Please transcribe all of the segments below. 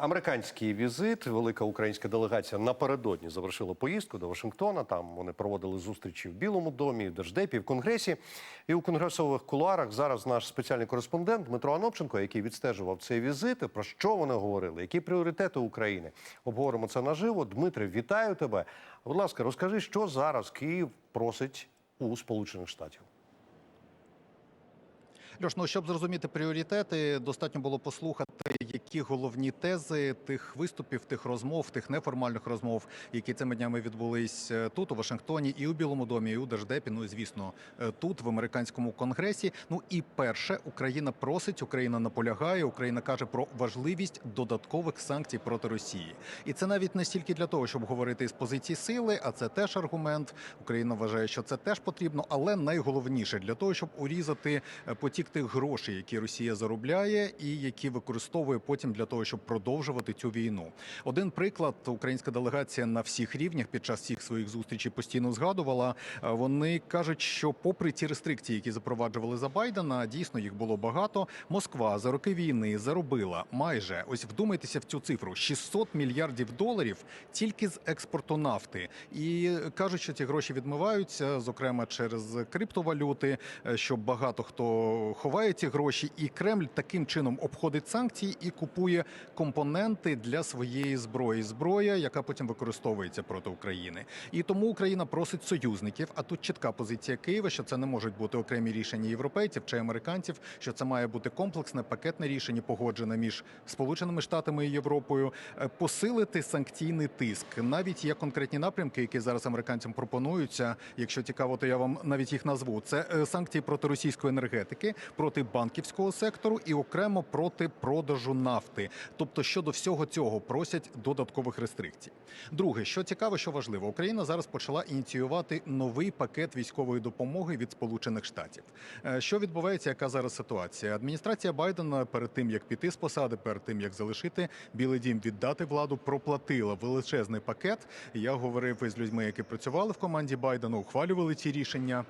Американський візит, велика українська делегація напередодні завершила поїздку до Вашингтона. Там вони проводили зустрічі в Білому домі, в Держдепі, в Конгресі. І у конгресових кулуарах зараз наш спеціальний кореспондент Дмитро Анопченко, який відстежував цей візит. Про що вони говорили? Які пріоритети України? Обговоримо це наживо. Дмитре, вітаю тебе. Будь ласка, розкажи, що зараз Київ просить у Сполучених Штатів. Льош, ну щоб зрозуміти пріоритети, достатньо було послухати, які головні тези тих виступів, тих розмов, тих неформальних розмов, які цими днями відбулись е, тут, у Вашингтоні, і у Білому домі, і у Держдепі. Ну і звісно, е, тут, в американському конгресі. Ну і перше, Україна просить, Україна наполягає, Україна каже про важливість додаткових санкцій проти Росії. І це навіть не стільки для того, щоб говорити з позиції сили, а це теж аргумент. Україна вважає, що це теж потрібно, але найголовніше для того, щоб урізати е, потік тих грошей, які Росія заробляє, і які використовує потім для того, щоб продовжувати цю війну. Один приклад українська делегація на всіх рівнях під час всіх своїх зустрічей постійно згадувала. Е, Вони кажуть, що попри ті рестрикції, які запроваджували за Байдена, дійсно їх було багато. Москва за роки війни заробила майже ось вдумайтеся в цю цифру: 600 мільярдів доларів тільки з експорту нафти. І кажуть, що ці гроші відмиваються, зокрема через криптовалюти, е, що багато хто ховає ці гроші, і Кремль таким чином обходить санкції і купує компоненти для своєї зброї. Зброя, яка потім використовується проти України. І тому Україна просить союзників. А тут чітка позиція Києва, що це не можуть бути окремі рішення європейців чи американців, що це має бути комплексне пакетне рішення, погоджене між Сполученими Штатами і Європою, Е, посилити санкційний тиск. Навіть є конкретні напрямки, які зараз американцям пропонуються. Якщо цікаво, то я вам навіть їх назву. Це е, санкції проти російської енергетики, проти банківського сектору і окремо проти продажу нафти. Тобто щодо всього цього просять додаткових рестрикцій. Друге, що цікаво, що важливо, Україна зараз почала ініціювати новий пакет військової допомоги від Сполучених Штатів. Е, Що відбувається? Яка зараз ситуація? Адміністрація Байдена перед тим як піти з посади, перед тим як залишити Білий Дім, віддати владу, проплатила величезний пакет. Я говорив із людьми, які працювали в команді Байдена, ухвалювали ці рішення.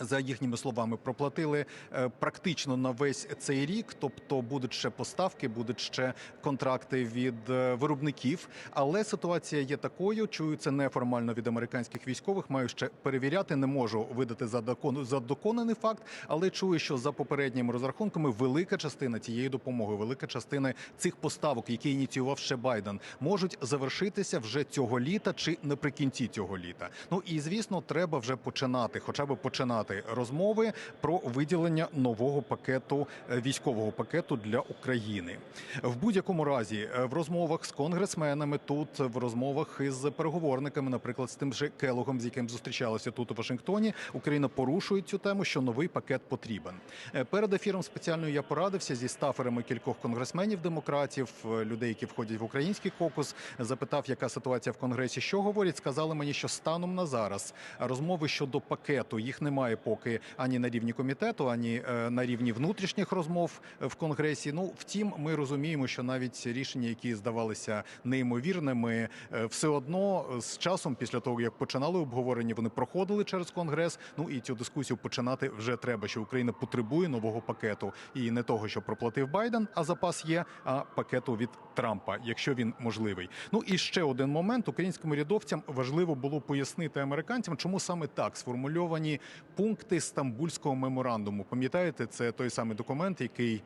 За їхніми словами, проплатили е, практично на весь цей рік. Тобто будуть ще поставки, будуть ще контракти від е, виробників. Але ситуація є такою. Чую це неформально від американських військових. Маю ще перевіряти. Не можу видати за докон за доконаний факт, але чую, що за попередніми розрахунками велика частина цієї допомоги, велика частина цих поставок, які ініціював ще Байден, можуть завершитися вже цього літа чи наприкінці цього літа. Ну і звісно, треба вже починати, хоча б починати розмови про виділення нового пакету е, військового пакету для України. В будь-якому разі, е, в розмовах з конгресменами тут, в розмовах із переговорниками, наприклад, з тим же Келогом, з яким зустрічалися тут у Вашингтоні, Україна порушує цю тему, що новий пакет потрібен. Е, Перед ефіром спеціально я порадився зі стаферами кількох конгресменів демократів, людей, які входять в український кокус. Запитав, яка ситуація в конгресі, що говорять. Сказали мені, що станом на зараз розмови щодо пакету їх немає поки ані на рівні комітету, ані е, на рівні внутрішніх розмов в конгресі. Ну втім, ми розуміємо, що навіть рішення, які здавалися неймовірними, е, все одно е, з часом, після того як починали обговорення, вони проходили через конгрес. Ну і цю дискусію починати вже треба. Що Україна потребує нового пакету, і не того, що проплатив Байден, а запас є, а пакету від Трампа, якщо він можливий. Ну і ще один момент: українським рядовцям важливо було пояснити американцям, чому саме так сформульовані пункти Стамбульського меморандуму. Пам'ятаєте, це той самий документ, який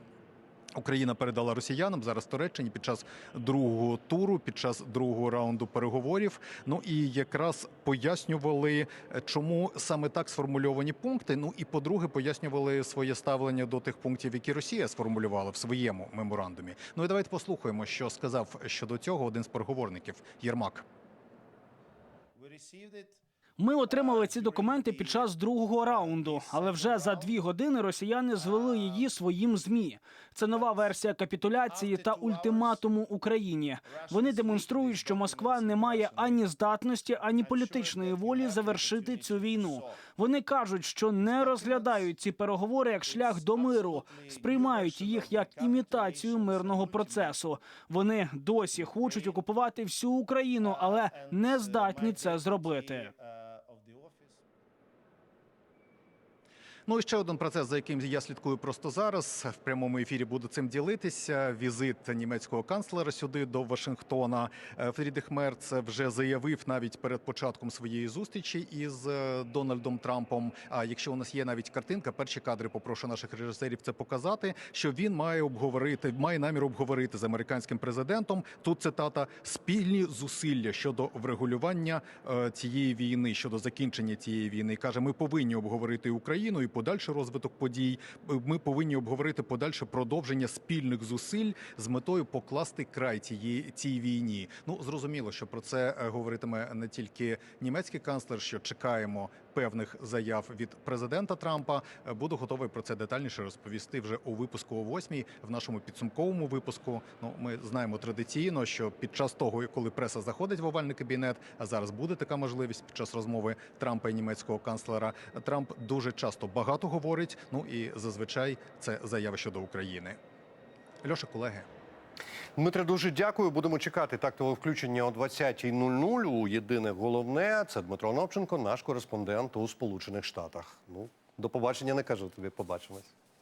Україна передала росіянам зараз Туреччині під час другого туру, під час другого раунду переговорів. Ну і якраз пояснювали, чому саме так сформульовані пункти. Ну і по-друге, пояснювали своє ставлення до тих пунктів, які Росія сформулювала в своєму меморандумі. Ну і давайте послухаємо, що сказав щодо цього один з переговорників Єрмак. Ми отримали ці документи під час другого раунду, але вже за дві години росіяни звели її своїм змі. Це нова версія капітуляції та ультиматуму Україні. Вони демонструють, що Москва не має ані здатності, ані політичної волі завершити цю війну. Вони кажуть, що не розглядають ці переговори як шлях до миру, сприймають їх як імітацію мирного процесу. Вони досі хочуть окупувати всю Україну, але не здатні це зробити. Ну і ще один процес, за яким я слідкую просто зараз. В прямому ефірі буду цим ділитися. Візит німецького канцлера сюди до Вашингтона. Е, Фрідріх Мерц вже заявив навіть перед початком своєї зустрічі із е, Дональдом Трампом. А якщо у нас є навіть картинка, перші кадри попрошу наших режисерів це показати. Що він має обговорити, має намір обговорити з американським президентом. Тут цитата спільні зусилля щодо врегулювання е, цієї війни, щодо закінчення цієї війни. каже, ми повинні обговорити Україну і подальший розвиток подій. Ми повинні обговорити подальше продовження спільних зусиль з метою покласти край цієї цій війні. Ну зрозуміло, що про це е, говоритиме не тільки німецький канцлер, що чекаємо певних заяв від президента Трампа. Е, Буду готовий про це детальніше розповісти вже у випуску о 8 в нашому підсумковому випуску. Ну ми знаємо традиційно, що під час того, коли преса заходить в овальний кабінет, а зараз буде така можливість під час розмови Трампа і німецького канцлера. Трамп дуже часто багато говорить. Ну і зазвичай це заяви щодо України. Льоша, колеги. Дмитре, дуже дякую. Будемо чекати тактового включення о 20.00 у єдине головне. Це Дмитро Новченко, наш кореспондент у Сполучених Штатах. Ну, до побачення не кажу тобі. Побачимось.